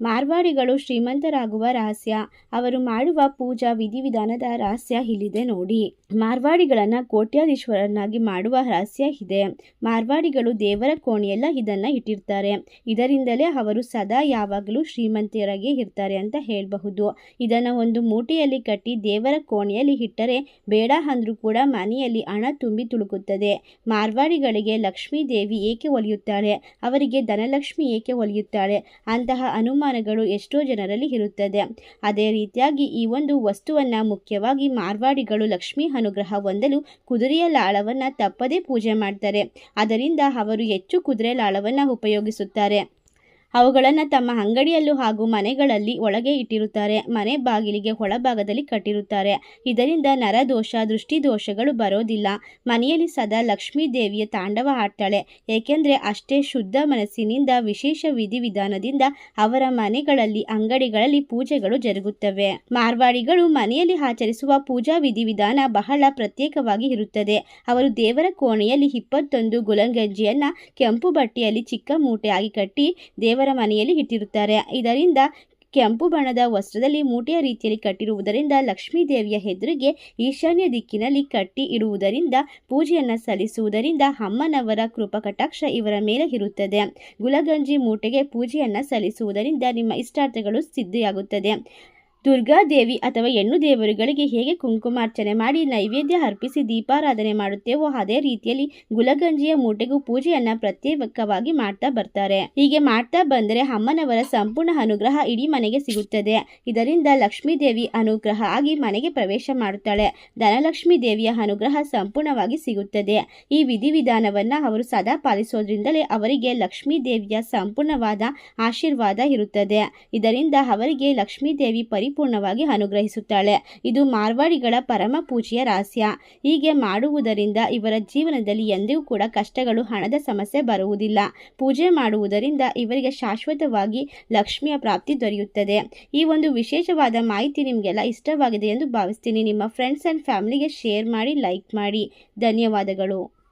ಮಾರ್ವಾಡಿಗಳು ಶ್ರೀಮಂತರಾಗುವ ರಹಸ್ಯ, ಅವರು ಮಾಡುವ ಪೂಜಾ ವಿಧಿವಿಧಾನದ ರಹಸ್ಯ ಇಲ್ಲಿದೆ ನೋಡಿ. ಮಾರ್ವಾಡಿಗಳನ್ನು ಕೋಟ್ಯಾಧೀಶ್ವರನ್ನಾಗಿ ಮಾಡುವ ರಹಸ್ಯ ಇದೆ. ಮಾರ್ವಾಡಿಗಳು ದೇವರ ಕೋಣೆಯೆಲ್ಲ ಇದನ್ನು ಇಟ್ಟಿರ್ತಾರೆ. ಇದರಿಂದಲೇ ಅವರು ಸದಾ ಯಾವಾಗಲೂ ಶ್ರೀಮಂತರಾಗಿ ಇರ್ತಾರೆ ಅಂತ ಹೇಳಬಹುದು. ಇದನ್ನು ಒಂದು ಮೂಟೆಯಲ್ಲಿ ಕಟ್ಟಿ ದೇವರ ಕೋಣೆಯಲ್ಲಿ ಇಟ್ಟರೆ ಬೇಡ ಅಂದರೂ ಕೂಡ ಮನೆಯಲ್ಲಿ ಹಣ ತುಂಬಿ ತುಳುಕುತ್ತದೆ. ಮಾರ್ವಾಡಿಗಳಿಗೆ ಲಕ್ಷ್ಮೀ ದೇವಿ ಏಕೆ ಒಲಿಯುತ್ತಾಳೆ? ಅವರಿಗೆ ಧನಲಕ್ಷ್ಮಿ ಏಕೆ ಒಲಿಯುತ್ತಾಳೆ? ಅಂತಹ ಅನುಮಾನಗಳು ಎಷ್ಟೋ ಜನರಲ್ಲಿ ಇರುತ್ತದೆ. ಅದೇ ರೀತಿಯಾಗಿ ಈ ಒಂದು ವಸ್ತುವನ್ನು ಮುಖ್ಯವಾಗಿ ಮಾರ್ವಾಡಿಗಳು ಲಕ್ಷ್ಮೀ ಅನುಗ್ರಹ ಹೊಂದಲು ಕುದುರೆಯ ಲಾಳವನ್ನು ತಪ್ಪದೇ ಪೂಜೆ ಮಾಡ್ತಾರೆ. ಅದರಿಂದ ಅವರು ಹೆಚ್ಚು ಕುದುರೆ ಲಾಳವನ್ನು ಉಪಯೋಗಿಸುತ್ತಾರೆ. ಅವುಗಳನ್ನು ತಮ್ಮ ಅಂಗಡಿಯಲ್ಲೂ ಹಾಗೂ ಮನೆಗಳಲ್ಲಿ ಒಳಗೆ ಇಟ್ಟಿರುತ್ತಾರೆ. ಮನೆ ಬಾಗಿಲಿಗೆ ಒಳಭಾಗದಲ್ಲಿ ಕಟ್ಟಿರುತ್ತಾರೆ. ಇದರಿಂದ ನರದೋಷ, ದೃಷ್ಟಿದೋಷಗಳು ಬರೋದಿಲ್ಲ. ಮನೆಯಲ್ಲಿ ಸದಾ ಲಕ್ಷ್ಮೀ ದೇವಿಯ ತಾಂಡವ ಆಡ್ತಾಳೆ ಏಕೆಂದರೆ ಅಷ್ಟೇ ಶುದ್ಧ ಮನಸ್ಸಿನಿಂದ ವಿಶೇಷ ವಿಧಿವಿಧಾನದಿಂದ ಅವರ ಮನೆಗಳಲ್ಲಿ, ಅಂಗಡಿಗಳಲ್ಲಿ ಪೂಜೆಗಳು ಜರುಗುತ್ತವೆ. ಮಾರ್ವಾಡಿಗಳು ಮನೆಯಲ್ಲಿ ಆಚರಿಸುವ ಪೂಜಾ ವಿಧಿವಿಧಾನ ಬಹಳ ಪ್ರತ್ಯೇಕವಾಗಿ ಇರುತ್ತದೆ. ಅವರು ದೇವರ ಕೋಣೆಯಲ್ಲಿ ಇಪ್ಪತ್ತೊಂದು ಗುಲಂಗಂಜಿಯನ್ನು ಕೆಂಪು ಬಟ್ಟೆಯಲ್ಲಿ ಚಿಕ್ಕ ಮೂಟೆಯಾಗಿ ಕಟ್ಟಿ ದೇವರ ಮನೆಯಲ್ಲಿ ಇಟ್ಟಿರುತ್ತಾರೆ. ಇದರಿಂದ ಕೆಂಪು ಬಣ್ಣದ ವಸ್ತ್ರದಲ್ಲಿ ಮೂಟೆಯ ರೀತಿಯಲ್ಲಿ ಕಟ್ಟಿರುವುದರಿಂದ ಲಕ್ಷ್ಮೀ ದೇವಿಯ ಹೆದರಿಗೆ ಈಶಾನ್ಯ ದಿಕ್ಕಿನಲ್ಲಿ ಕಟ್ಟಿ ಇಡುವುದರಿಂದ ಪೂಜೆಯನ್ನು ಸಲ್ಲಿಸುವುದರಿಂದ ಅಮ್ಮನವರ ಕೃಪಕಟಾಕ್ಷ ಇವರ ಮೇಲೆ ಇರುತ್ತದೆ. ಗುಲಗಂಜಿ ಮೂಟೆಗೆ ಪೂಜೆಯನ್ನು ಸಲ್ಲಿಸುವುದರಿಂದ ನಿಮ್ಮ ಇಷ್ಟಾರ್ಥಗಳು ಸಿದ್ಧಿಯಾಗುತ್ತದೆ. ದುರ್ಗಾದೇವಿ ಅಥವಾ ಹೆಣ್ಣು ದೇವರುಗಳಿಗೆ ಹೇಗೆ ಕುಂಕುಮಾರ್ಚನೆ ಮಾಡಿ ನೈವೇದ್ಯ ಅರ್ಪಿಸಿ ದೀಪಾರಾಧನೆ ಮಾಡುತ್ತೇವೋ ಅದೇ ರೀತಿಯಲ್ಲಿ ಗುಲಗಂಜಿಯ ಮೂಟೆಗೂ ಪೂಜೆಯನ್ನ ಪ್ರತ್ಯೇಕವಾಗಿ ಮಾಡ್ತಾ ಬರ್ತಾರೆ. ಹೀಗೆ ಮಾಡ್ತಾ ಬಂದರೆ ಅಮ್ಮನವರ ಸಂಪೂರ್ಣ ಅನುಗ್ರಹ ಇಡೀ ಮನೆಗೆ ಸಿಗುತ್ತದೆ. ಇದರಿಂದ ಲಕ್ಷ್ಮೀ ದೇವಿ ಅನುಗ್ರಹ ಆಗಿ ಮನೆಗೆ ಪ್ರವೇಶ ಮಾಡುತ್ತಾಳೆ. ಧನಲಕ್ಷ್ಮೀ ದೇವಿಯ ಅನುಗ್ರಹ ಸಂಪೂರ್ಣವಾಗಿ ಸಿಗುತ್ತದೆ. ಈ ವಿಧಿವಿಧಾನವನ್ನ ಅವರು ಸದಾ ಪಾಲಿಸೋದ್ರಿಂದಲೇ ಅವರಿಗೆ ಲಕ್ಷ್ಮೀ ದೇವಿಯ ಸಂಪೂರ್ಣವಾದ ಆಶೀರ್ವಾದ ಇರುತ್ತದೆ. ಇದರಿಂದ ಅವರಿಗೆ ಲಕ್ಷ್ಮೀ ದೇವಿ ಪರಿ ಪರಿಪೂರ್ಣವಾಗಿ ಅನುಗ್ರಹಿಸುತ್ತಾಳೆ. ಇದು ಮಾರ್ವಾಡಿಗಳ ಪರಮ ಪೂಜೆಯ ರಹಸ್ಯ. ಹೀಗೆ ಮಾಡುವುದರಿಂದ ಇವರ ಜೀವನದಲ್ಲಿ ಎಂದಿಗೂ ಕೂಡ ಕಷ್ಟಗಳು, ಹಣದ ಸಮಸ್ಯೆ ಬರುವುದಿಲ್ಲ. ಪೂಜೆ ಮಾಡುವುದರಿಂದ ಇವರಿಗೆ ಶಾಶ್ವತವಾಗಿ ಲಕ್ಷ್ಮಿಯ ಪ್ರಾಪ್ತಿ ದೊರೆಯುತ್ತದೆ. ಈ ಒಂದು ವಿಶೇಷವಾದ ಮಾಹಿತಿ ನಿಮಗೆಲ್ಲ ಇಷ್ಟವಾಗಿದೆ ಎಂದು ಭಾವಿಸ್ತೀನಿ. ನಿಮ್ಮ ಫ್ರೆಂಡ್ಸ್ ಆ್ಯಂಡ್ ಫ್ಯಾಮಿಲಿಗೆ ಶೇರ್ ಮಾಡಿ ಲೈಕ್ ಮಾಡಿ. ಧನ್ಯವಾದಗಳು.